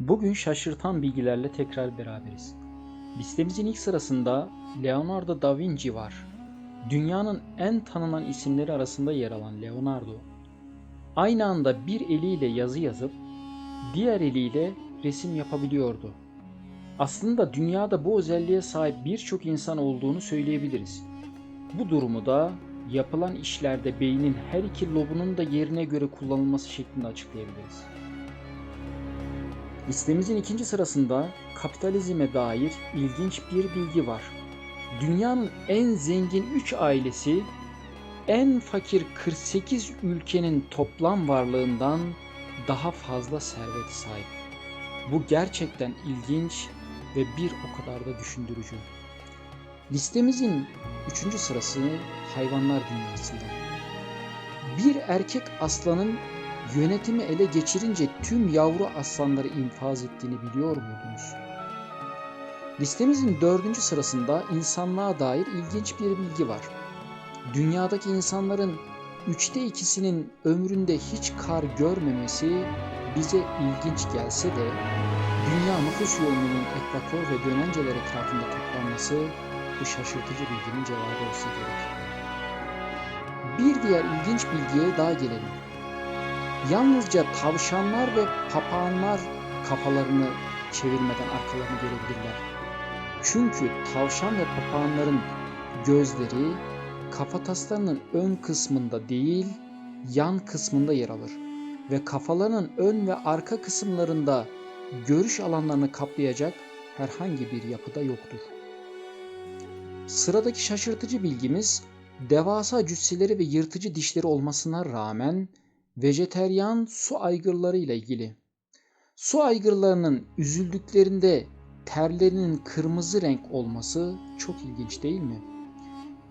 Bugün şaşırtan bilgilerle tekrar beraberiz. Listemizin ilk sırasında Leonardo da Vinci var. Dünyanın en tanınan isimleri arasında yer alan Leonardo, aynı anda bir eliyle yazı yazıp diğer eliyle resim yapabiliyordu. Aslında dünyada bu özelliğe sahip birçok insan olduğunu söyleyebiliriz. Bu durumu da yapılan işlerde beynin her iki lobunun da yerine göre kullanılması şeklinde açıklayabiliriz. Listemizin ikinci sırasında kapitalizme dair ilginç bir bilgi var. Dünyanın en zengin 3 ailesi en fakir 48 ülkenin toplam varlığından daha fazla servete sahip. Bu gerçekten ilginç ve bir o kadar da düşündürücü. Listemizin üçüncü sırası hayvanlar dünyasında. Bir erkek aslanın yönetimi ele geçirince tüm yavru aslanları infaz ettiğini biliyor muydunuz? Listemizin dördüncü sırasında insanlığa dair ilginç bir bilgi var. Dünyadaki insanların üçte ikisinin ömründe hiç kar görmemesi bize ilginç gelse de dünya nüfus yoğunluğunun ekvator ve dönenceler etrafında toplanması bu şaşırtıcı bilginin cevabı olsa gerek. Bir diğer ilginç bilgiye daha gelelim. Yalnızca tavşanlar ve papağanlar kafalarını çevirmeden arkalarını görebilirler. Çünkü tavşan ve papağanların gözleri kafataslarının ön kısmında değil, yan kısmında yer alır ve kafalarının ön ve arka kısımlarında görüş alanlarını kaplayacak herhangi bir yapıda yoktur. Sıradaki şaşırtıcı bilgimiz devasa cüsseleri ve yırtıcı dişleri olmasına rağmen vejeteryan su aygırları ile ilgili. Su aygırlarının üzüldüklerinde terlerinin kırmızı renk olması çok ilginç değil mi?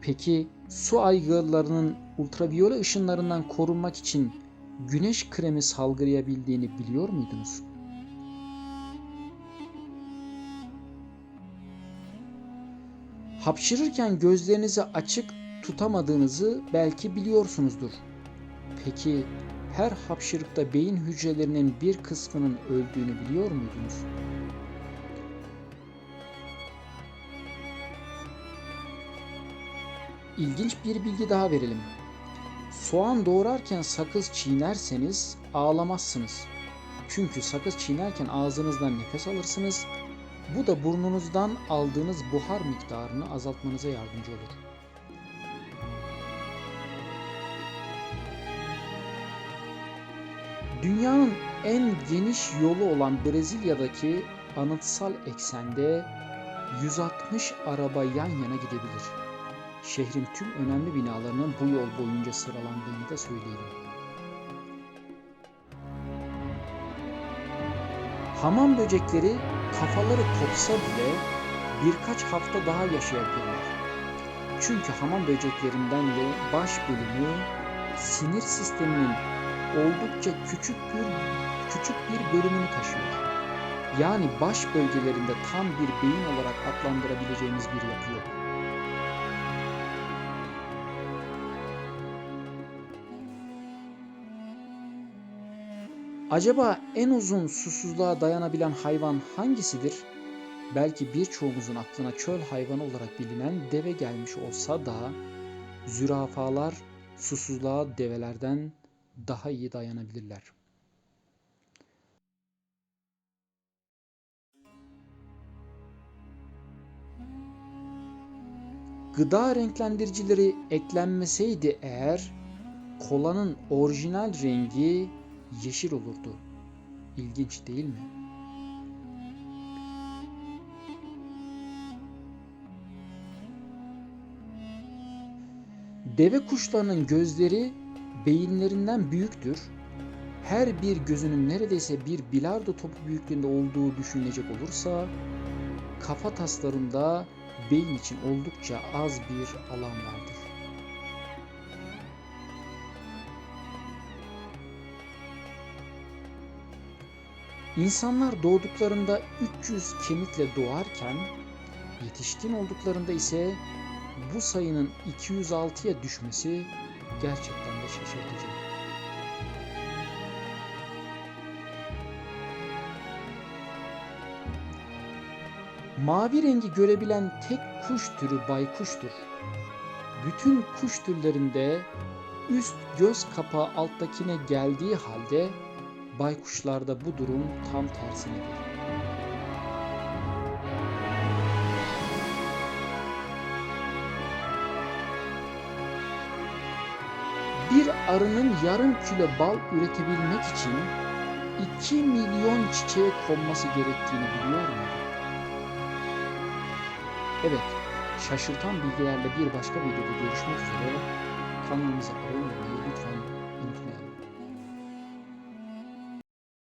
Peki su aygırlarının ultraviyole ışınlarından korunmak için güneş kremi salgılayabildiğini biliyor muydunuz? Hapşırırken gözlerinizi açık tutamadığınızı belki biliyorsunuzdur. Peki her hapşırıkta beyin hücrelerinin bir kısmının öldüğünü biliyor muydunuz? İlginç bir bilgi daha verelim. Soğan doğrarken sakız çiğnerseniz ağlamazsınız. Çünkü sakız çiğnerken ağzınızdan nefes alırsınız. Bu da burnunuzdan aldığınız buhar miktarını azaltmanıza yardımcı olur. Dünyanın en geniş yolu olan Brezilya'daki anıtsal eksende 160 araba yan yana gidebilir. Şehrin tüm önemli binalarının bu yol boyunca sıralandığını da söyleyelim. Hamam böcekleri kafaları kopsa bile birkaç hafta daha yaşayabilirler. Çünkü hamam böceklerinden de baş bölümü sinir sisteminin oldukça küçük bir küçük bir bölümünü taşıyor. Yani baş bölgelerinde tam bir beyin olarak adlandırabileceğimiz bir yapı yok. Acaba en uzun susuzluğa dayanabilen hayvan hangisidir? Belki birçoğumuzun aklına çöl hayvanı olarak bilinen deve gelmiş olsa da zürafalar susuzluğa develerden daha iyi dayanabilirler. Gıda renklendiricileri eklenmeseydi eğer kolanın orijinal rengi yeşil olurdu. İlginç değil mi? Deve kuşlarının gözleri beyinlerinden büyüktür. Her bir gözünün neredeyse bir bilardo topu büyüklüğünde olduğu düşünülecek olursa kafa taslarında beyin için oldukça az bir alan vardır. İnsanlar doğduklarında 300 kemikle doğarken yetişkin olduklarında ise bu sayının 206'ya düşmesi gerçekten de şaşırtıcı. Mavi rengi görebilen tek kuş türü baykuştur. Bütün kuş türlerinde üst göz kapağı alttakine geldiği halde baykuşlarda bu durum tam tersinedir. Bir arının yarım kilo bal üretebilmek için 2 milyon çiçeğe konması gerektiğini biliyor muydun? Evet, şaşırtan bilgilerle bir başka videoda görüşmek üzere. Kanalımıza abone olmayı